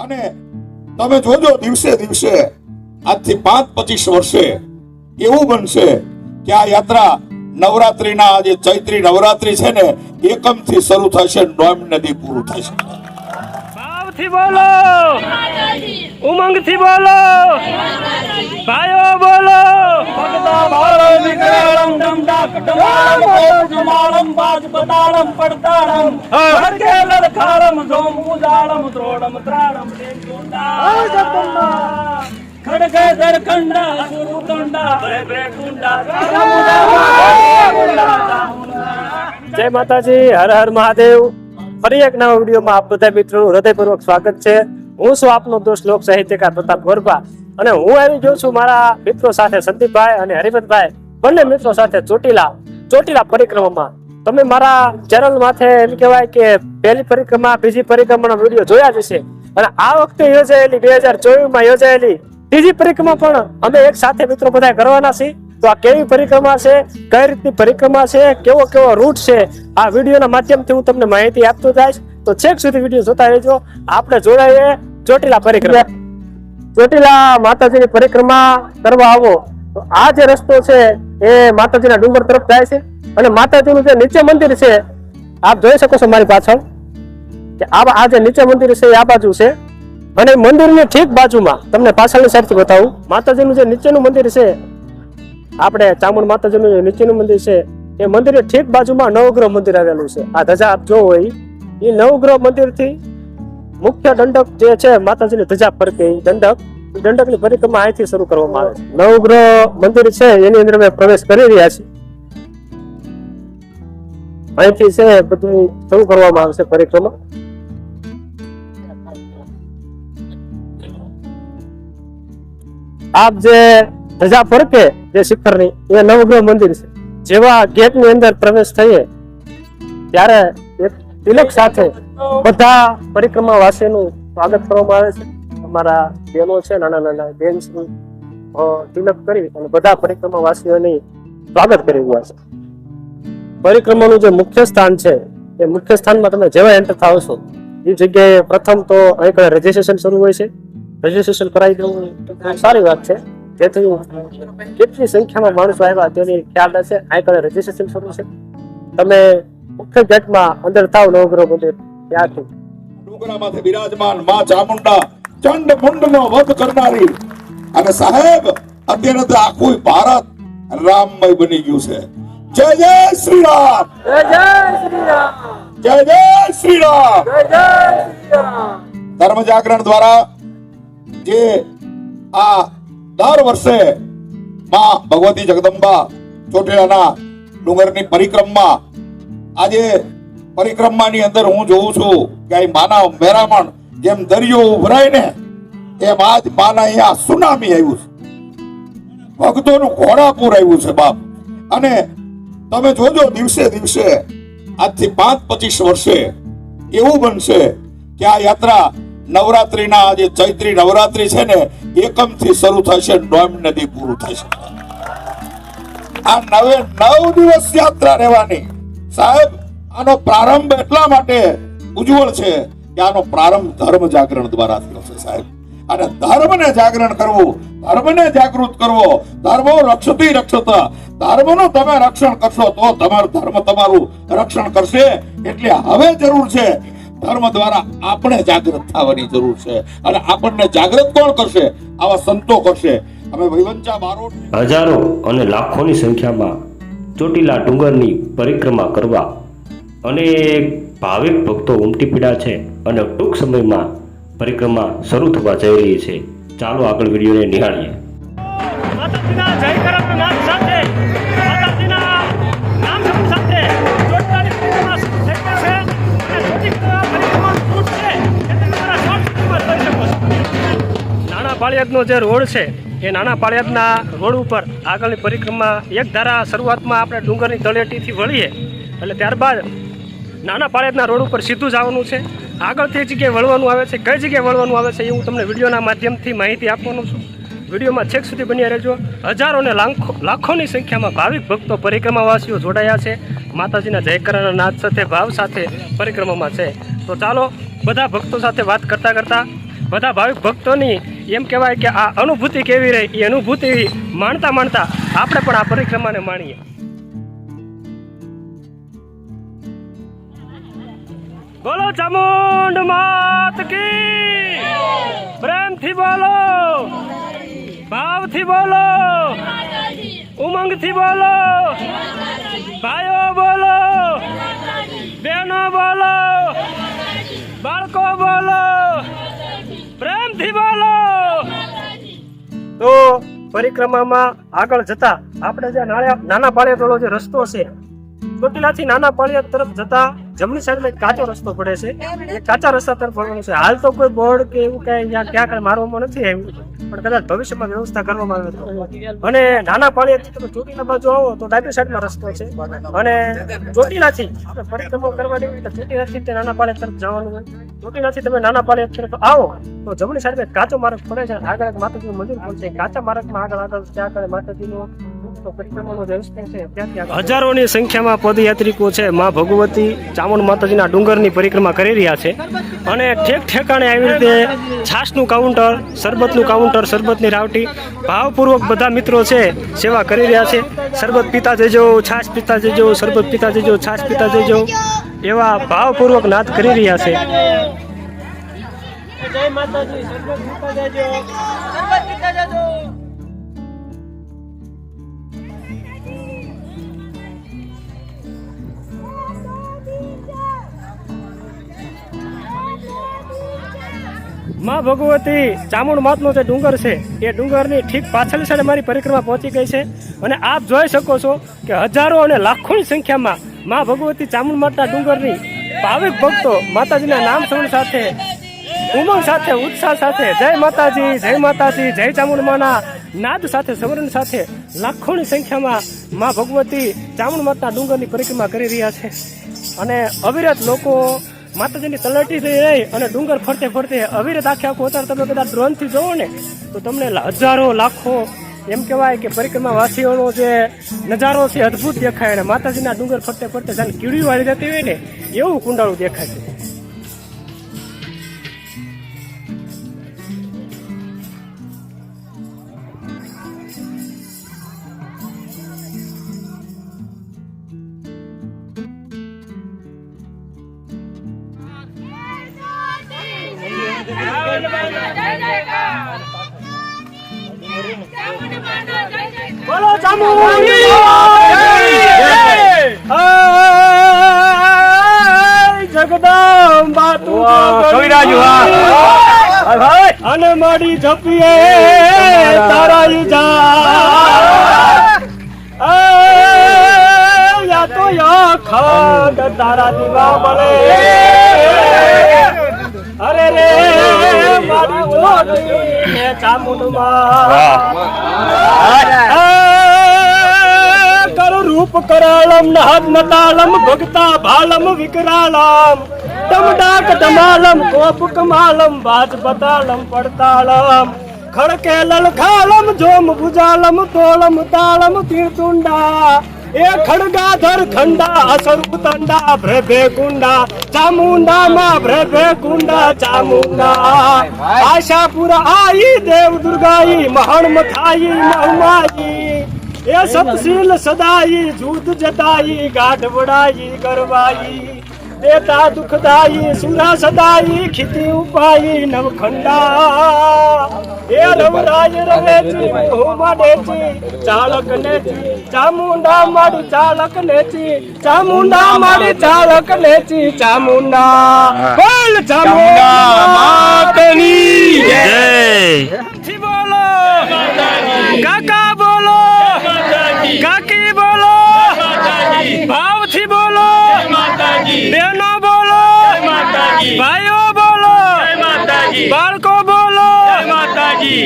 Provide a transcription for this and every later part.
અને તમે જોજો દિવસે દિવસે આજથી પાંચ પચીસ વર્ષે એવું બનશે કે આ યાત્રા નવરાત્રીના આજે ચૈત્રી નવરાત્રી છે ને એકમથી શરૂ થશે ડોમ નદી પૂરું થશે. ભાવથી બોલો! ઉમંગથી બોલો! ભાઈઓ બોલો! પડતાળમ. હા. હરકે લડખાળમ త్రోడం સુરુતંડા ભરે ભરે ટુંડા જય માતાજી હર હર મહાદેવ ફરી એક નવા વિડીયોમાં આપ બધા મિત્રો હૃદયપૂર્વક સ્વાગત છે. હું છું આપનો દોસ્ત લોક સાહિત્યકાર પ્રતાપ ગોરબા અને હું આવી ગયો છું મારા મિત્રો સાથે સંદીપભાઈ અને હરિભતભાઈ બંને મિત્રો સાથે ચોટીલા ચોટીલા પરિક્રમામાં. તમે મારા ચેનલ માથે એમ કહેવાય કે પહેલી પરિક્રમા, બીજી પરિક્રમાનો વીડિયો જોયા જ છે અને આ વખતે યોજાયેલી બે હજાર ચોવીસમાં યોજાયેલી ત્રીજી પરિક્રમા પણ અમે એક સાથે મિત્રો બધા કરવાના છીએ. તો આ કેવી પરિક્રમા છે, કઈ રીતની પરિક્રમા છે, કેવો કેવો રૂટ છે, આ વિડીયોના માધ્યમથી હું તમને માહિતી આપતો જઈશ. તો છેક સુધી વીડિયો જોતા રહેજો. આપણે જોડાઈએ. ચોટીલા પરિક્રમા. ચોટીલા માતાજીની પરિક્રમા કરવા આવો. તો આ જે રસ્તો છે એ માતાજીના ડુંગર તરફ જાય છે અને માતાજીનું જે નીચે મંદિર છે, આપ જોઈ શકો છો મારી પાછળ કે આ આ જે નીચે મંદિર છે એ આ બાજુ છે અને મંદિરની ઠીક બાજુમાં, તમને પાછળની સાઈડથી બતાવું, માતાજીનું જે નીચેનું મંદિર છે, આપણે ચામુંડ માતાજીનું જે નીચેનું મંદિર છે, એ મંદિરની ઠીક બાજુમાં નવગ્રહ મંદિર આવેલું છે. આ ધજા આપ જોવો એ નવગ્રહ મંદિરથી મુખ્ય દંડક જે છે, માતાજીની ધજા ફરકે દંડક દંડકની પરિક્રમા અહીંથી શરૂ કરવામાં આવે છે. નવગ્રહ મંદિર છે, એની અંદર અમે પ્રવેશ કરી રહ્યા છીએ. અહીંથી છે, બધું શરૂ કરવામાં આવશે પરિક્રમા આપ જે ધજા ફરકે જે શિખરની, એ નવગ્રહ મંદિર છે. જેવા ગેટની અંદર પ્રવેશ થઈએ, ત્યારે એક તિલક સાથે બધા પરિક્રમા વાસીનું સ્વાગત કરવામાં આવે છે. અમારા બહેનો છે, નાના નાના બેન તિલક કરી અને બધા પરિક્રમા વાસીઓની સ્વાગત કરી રહ્યા છે. પરિક્રમાનું જે મુખ્ય સ્થાન છે, એ મુખ્ય સ્થાનમાં તમે જેવા એન્ટર થાવ છો, એ જગ્યાએ પ્રથમ તો અહીં રજીસ્ટ્રેશન શરૂ હોય છે. રજીસ્ટ્રેશન કરાવી દેવું સારી વાત છે. જેથી કેટલી સંખ્યામાં માણસો આવ્યા તેની ખ્યાલ હશે અહીં રજીસ્ટ્રેશન શરૂ છે. તમે મુખ્ય ગેટમાં અંદર થાવ નવગ્રહ મંદિર ત્યાંથી. બિરાજમાનમાં ચામુંડા ચંડ મુંડ નો વધ કરનારી. અને સાહેબ અત્યારે તો આખું ભારત રામમય બની ગયું છે. જય જય શ્રી રામ જય જય શ્રી રામ ધર્મ જાગરણ દ્વારા જે આ દર વર્ષે માં ભગવતી જગદંબા ચોટીલાના ડુંગરની પરિક્રમા આજે પરિક્રમાની અંદર હું જોઉં છું કે માના મેરામણ જેમ દરિયો ઉભરાય ને, એમ આજ માના અહીંયા સુનામી આવ્યું છે. ભક્તોનું ઘોડાપુર આવ્યું છે બાપ. અને તમે જોજો દિવસે દિવસે આજથી પાંચ પચીસ વર્ષે એવું બનશે કે આ યાત્રા નવરાત્રીના આજે ચૈત્રી નવરાત્રી છે ને એકમથી શરૂ થશે નોમ નદી પૂરું થશે. આ નવે નવ દિવસ યાત્રા રહેવાની. સાહેબ, આનો પ્રારંભ એટલા માટે ઉજ્જવળ છે કે પ્રારંભ ધર્મ જાગરણ દ્વારા થયો છે, સાહેબ. અને ધર્મને જાગરણ કરવું, ધર્મને જાગૃત કરવો, ધર્મો રક્ષતી રક્ષત, ધર્મનું તમે રક્ષણ કરશો તો તમારું ધર્મ તમારું રક્ષણ કરશે. એટલે હવે જરૂર છે, ધર્મ દ્વારા આપણે જાગૃત થવાની જરૂર છે. અને આપણને જાગૃત કોણ કરશે? આવા સંતો કરશે. અમે વૈવંચા બારોટ હજારો અને લાખોની સંખ્યામાં ચોટીલા ડુંગરની પરિક્રમા કરવા અનેક ભાવિક ભક્તો ઉમટી પડ્યા છે અને ટૂંક સમયમાં પરિક્રમા શરૂ થવા જઈ રહી છે. ચાલો આગળ વિડીયોને નિહાળીએ. માતાજીના જય પાળિયાદનો જે રોડ છે, એ નાના પાળિયાદના રોડ ઉપર આગળની પરિક્રમા એક ધારા શરૂઆતમાં આપણે ડુંગરની તળેટીથી વળીએ. એટલે ત્યારબાદ નાના પાળેતના રોડ ઉપર સીધું જવાનું છે. આગળથી જગ્યાએ વળવાનું આવે છે. કઈ જગ્યાએ વળવાનું આવે છે એ હું તમને વિડીયોના માધ્યમથી માહિતી આપવાનો છું. વિડીયોમાં છેક સુધી બન્યા રહેજો. હજારો ને લાખો લાખોની સંખ્યામાં ભાવિક ભક્તો પરિક્રમાવાસીઓ જોડાયા છે. માતાજીના જયકરાના નાદ સાથે, ભાવ સાથે પરિક્રમામાં છે. તો ચાલો, બધા ભક્તો સાથે વાત કરતાં કરતાં, બધા ભાવિક ભક્તોની એમ કહેવાય કે આ અનુભૂતિ કેવી રહી, એ અનુભૂતિ માણતા માણતા આપણે પણ આ પરિક્રમાને માણીએ. બોલો ચામુંડ માત કી! પ્રેમથી બોલો, ભાવથી બોલો, ઉમંગથી બોલો, ભાઈઓ બોલો, બહેનો બોલો, બાળકો બોલો, પ્રેમથી બોલો. તો પરિક્રમામાં આગળ જતા આપણે જે નાના પાળિયાતોળો જે રસ્તો છે ચોટીલાથી નાના પાળિયા તરફ જતા જમણી સાઈડમાં એક કાચો રસ્તો પડે છે. એ કાચા રસ્તા તરફ વળવાનું છે. હાલ તો કોઈ બોર્ડ કે એવું કઈ અહીંયા ક્યાં કઈ મારવામાં નથી આવ્યું. પણ કદાચ ભવિષ્યમાં વ્યવસ્થા કરવામાં આવે. અને નાના પાળિયાથી તમે ચોટીલા બાજુ આવો તો ડાબી સાઈડમાં રસ્તો છે. અને ચોટીલાથી પરિક્રમો કરવા કરવાની હોય તો ચોટીલાથી તે નાના પાળિયા તરફ જવાનું હોય. ચોટીલાથી તમે નાના પાળિયા તરફ આવો તો જમણી સાઈડ કાચો માર્ગ પડે છે. આગળ માતાજી માતાજીનું મંદિર પણ છે. કાચા માર્ગમાં આગળ આગળ ત્યાં આગળ માતાજીનું હજારોની સંખ્યામાં પદયાત્રિકો છે. માં ભગવતી ચામુંડ માતાજીના ડુંગરની પરિક્રમા કરી રહ્યા છે. અને ઠેક ઠેકાણે આવી રીતે છાશનું કાઉન્ટર શરબતનું કાઉન્ટર શરબતની રાવટી ભાવપૂર્વક બધા મિત્રો છે સેવા કરી રહ્યા છે. શરબત પીતા જજો છાશ પીતા જજો શરબત પીતા જજો છાશ પીતા જજો એવા ભાવપૂર્વક નાદ કરી રહ્યા છે. જય માતાજી શરબત પીતા જજો. શરબત પીતા જાજો. માં ભગવતી ચામુંડ માતનો જે ડુંગર છે, એ ડુંગરની ઠીક પાછળ સાઈડ મારી પરિક્રમા પહોંચી ગઈ છે. અને આપ જોઈ શકો છો કે હજારો અને લાખોની સંખ્યામાં માં ભગવતી ચામુંડ માતા ડુંગરની ભાવિક ભક્તો માતાજીના નામ સ્મરણ સાથે, ઉમંગ સાથે, ઉત્સાહ સાથે, જય માતાજી જય માતાજી, જય ચામુંડ માના નાદ સાથે, સ્મરણ સાથે લાખોની સંખ્યામાં માં ભગવતી ચામુંડ માતા ડુંગરની પરિક્રમા કરી રહ્યા છે. અને અવિરત લોકો માતાજીની તલટી થઈ રહી અને ડુંગર ફરતે ફરતે અવિરત આખે આખું અત્યારે તમે બધા ડ્રોનથી જોવો ને, તો તમને હજારો, લાખો, એમ કહેવાય કે પરિક્રમા વાસીઓનો જે નજારો છે અદ્ભુત દેખાય અને માતાજીના ડુંગર ફરતે ફરતે જાણે કીડી વાળી જતી હોય ને, એવું કુંડાળું દેખાય છે. બોલો ચામુંડી જગદંબા તું કવિરાજ અને માડી જપીએ તારા યુજા યા તો યા ખંડ તારા દીવા બળે ઓટી ને ચામુંડમાં કર રૂપ કરાળમ નહદ નતાલમ ભગતા ભાલમ વિકરાળમ ટમડાક ડમાલમ કોપ કમાલમ બાજ બતાલમ પડતાળમ ખડકે લલખાલમ જોમ એ ખડગાધર ખંડા અસર ઉતંડા ભ્રભે કુંડા, ચામુંડા માં ભ્રભે કુંડા, ચામુંડા. આશાપુર આઈ દેવ દુર્ગાઈ મહણ મથાઈ, મહુમાઈ. એ સતશીલ સદાઈ જૂત જતાઈ ગાઢ વડાઈ ગરવાઈ દેતા દુખદાઈ સુરા સદાઈ ખીતી ઉપાઈ નવખંડા. એ રવરાય રવેચી હુમા ડેચી ચાલક નેચી ચામુંડા માડી ચાલક નેચી ચામુંડા માડી ચાલક નેચી ચામુંડા. બોલ ચામુંડા. માતની જય. બોલો. કાકા ભાઈઓ બોલો બાળકો બોલો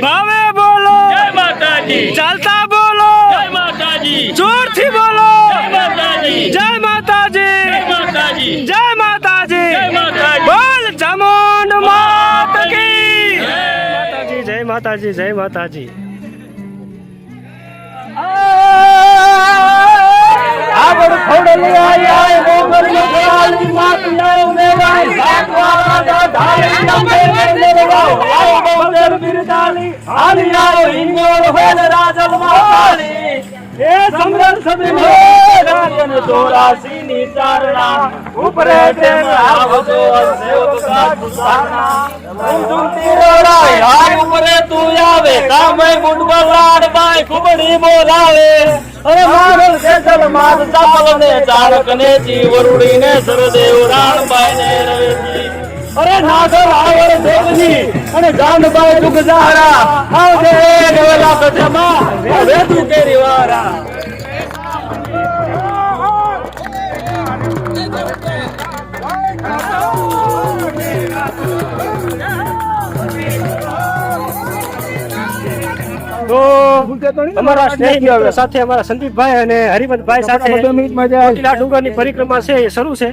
ભાવે બોલો ચાલતા બોલો જોરથી બોલો જય માતાજી જય માતાજી બોલ ચામુંડ માત કી માતાજી જય માતાજી જય માતાજી આગળ ખોડલી આઈ આઈ મોગલ મુખવાલી માત નવ મેવાઈ સાતવા ધારી નમે મેરવાઈ પર બિરદાલી હાલી આવો હિંગોળ હોલ રાજલ માલી તું આવે. કામે ગુડબલ લાડ બાય કુબડી બોલાવે. અરે માગલ કેસર માત ચાપલ ને ચારક નાગર આવર દેવજી અને દુખ ઝારા આવજે ગવેલા કથમાં હવે તું કેરી વારા. તો અમારા સ્નેહી સાથે અમારા સંદીપભાઈ અને હરિમંતભાઈ સાથે ડુંગરની પરિક્રમા છે એ શરૂ છે.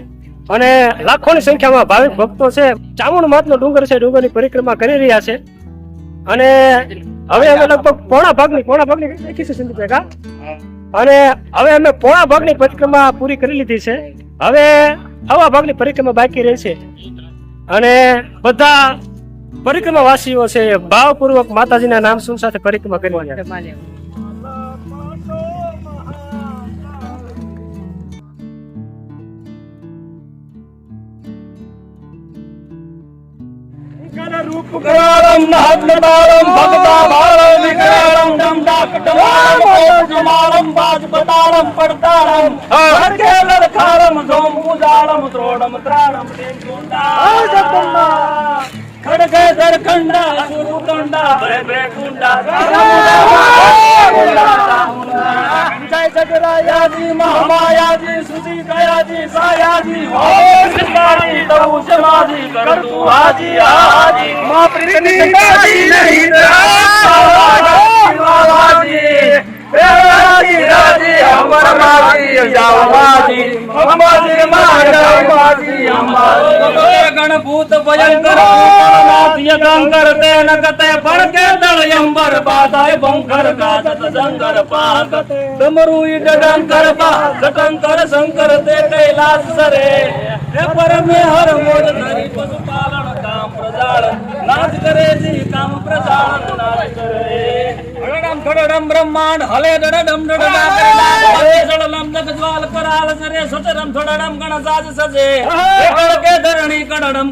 અને લાખોની સંખ્યામાં ભાવિક ભક્તો છે. ચામુંડ માતનો ડુંગર છે, ડુંગરની પરિક્રમા કરી રહ્યા છે. અને હવે અમે લગભગ પોણા ભાગની પોણા ભાગની દેખી છે સંદીપભાઈ કા અને હવે અમે પોણા ભાગની પરિક્રમા પૂરી કરી લીધી છે. હવે હવા ભાગની પરિક્રમા બાકી રહી છે અને બધા પરિક્રમા વાસીઓ છે ભાવપૂર્વક માતાજીના નામ શું સાથે પરિક્રમા કરી કરાળમ નાગનડાળમ ભગતા ભાળમ વિકરાળમ પૂજાળમ ત્રોડમ ત્રાળમ ખડગે જોતા जय जगराया जी महामाया ગણભૂત ભયંકર ભયંકર તે નગતે પડકે દળ અંબર બાધાય બંકર ગાજત જંગર પાક ડમરુ ઈડ ડંકર બા ઘટંકર શંકર તે કૈલાસ સરે. હે પરમે હર મોદ ધરી પશુ પાલન કામ પ્રજાળ. નાચ કરે જી કામ પ્રજાળ નાચ કરે. હળડમ ખડડમ બ્રહ્માંડ હલે ડડડમ ડડડા કરે હલે સડલમ જગ જ્વાલ કરાલ સરે સતરમ થોડડમ ગણ સાજ. સજે કડ કે ધરણી કડડમ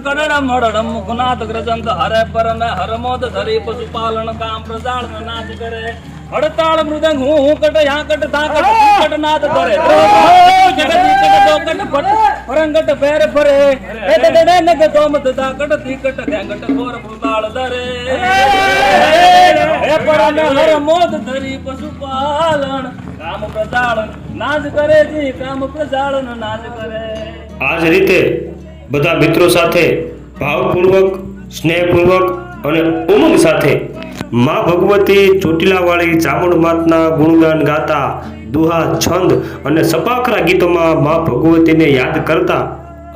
હડ ડમ મુખનાથ ગ્રજંત હરે પરમ હરમોદ ધરી પશુ પાલન કામ પ્રજાળ નાચ કરે. હડતાળ મૃદંગ હું હું કટ યા કટ તા કટ કટ નાદ કરે જગત કટ દો કટ ફટ નગ તોમત થા કટથી કટ ઘેંગટ ફોર ફૃતાળ દરે હે પરમ હર મોદ ધરી પશુપાલન કામ પ્રજાળન નાજ કરે જી કામ પ્રજાળન નાજ કરે આ જ રીતે બધા મિત્રો સાથે ભાવપૂર્વક સ્નેહપૂર્વક અને ઉમંગ સાથે મા ભગવતી ચોટીલાવાળી ચામુંડ માતના ગુણગાન ગાતા દુહા, છંદ અને સપાખરા ગીતોમાં મા ભગવતીને યાદ કરતા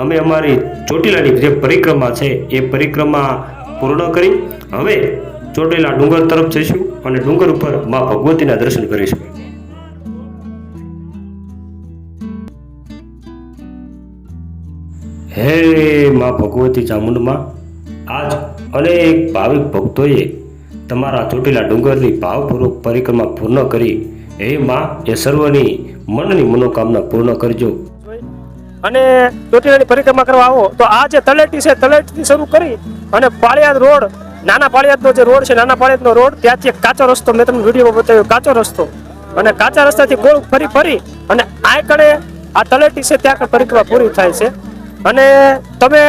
અમે અમારી ચોટીલાની જે પરિક્રમા છે, એ પરિક્રમા પૂર્ણ કરી હવે ચોટીલા ડુંગર તરફ જઈશું અને ડુંગર ઉપર મા ભગવતીના દર્શન કરીશું. હે મા ભગવતી ચામુંડમાં, આજ અનેક ભાવિક ભક્તોએ તમારા ચોટીલા ડુંગરની ભાવપૂર્વક પરિક્રમા પૂર્ણ કરી હે માં, એ સર્વની મનની મનોકામના પૂર્ણ કરજો. અને ચોટીલાની પરિક્રમા કરવા આવો, તો આ જે તળેટી છે, તળેટીથી શરૂ કરી અને પાળિયાદ રોડ, નાના પાળિયાદનો જે રોડ છે, નાના પાળિયાદનો રોડ, ત્યાંથી એક કાચો રસ્તો મેં તમને વિડીયોમાં બતાવ્યો, કાચો રસ્તો. અને કાચા રસ્તાથી ગોળ ફરી ફરી અને આ કડે આ તળેટી છે, ત્યાં પરિક્રમા પૂરી થાય છે. અને તમે,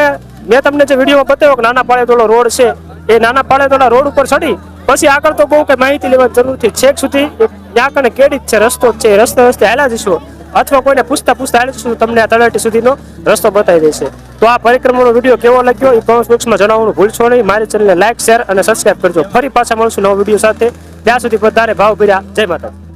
મેં તમને જે વિડીયોમાં બતાવ્યો કે નાના પાળિયાદોળો રોડ છે, એ નાના પાળિયાદોળા રોડ ઉપર ચડી, પછી આગળ તો બહુ કઈ માહિતી લેવાની જરૂર નથી. છેક સુધી ત્યાં કને કેડી છે, રસ્તો છે. રસ્તે રસ્તે હાલા જશો અથવા કોઈને પૂછતા પૂછતા હાલી જશું તમને આ તળાટી સુધીનો રસ્તો બતાવી દેશે તો આ પરિક્રમાનો વીડિયો કેવો લાગ્યો એ કોમેન્ટ બોક્સમાં જણાવવાનું ભૂલશો નહીં. મારી ચેનલને લાઈક શેર અને સબસ્ક્રાઇબ કરજો. ફરી પાછા મળશું નવો વીડિયો સાથે. ત્યાં સુધી બધાને ભાવ ભર્યા. જય માતા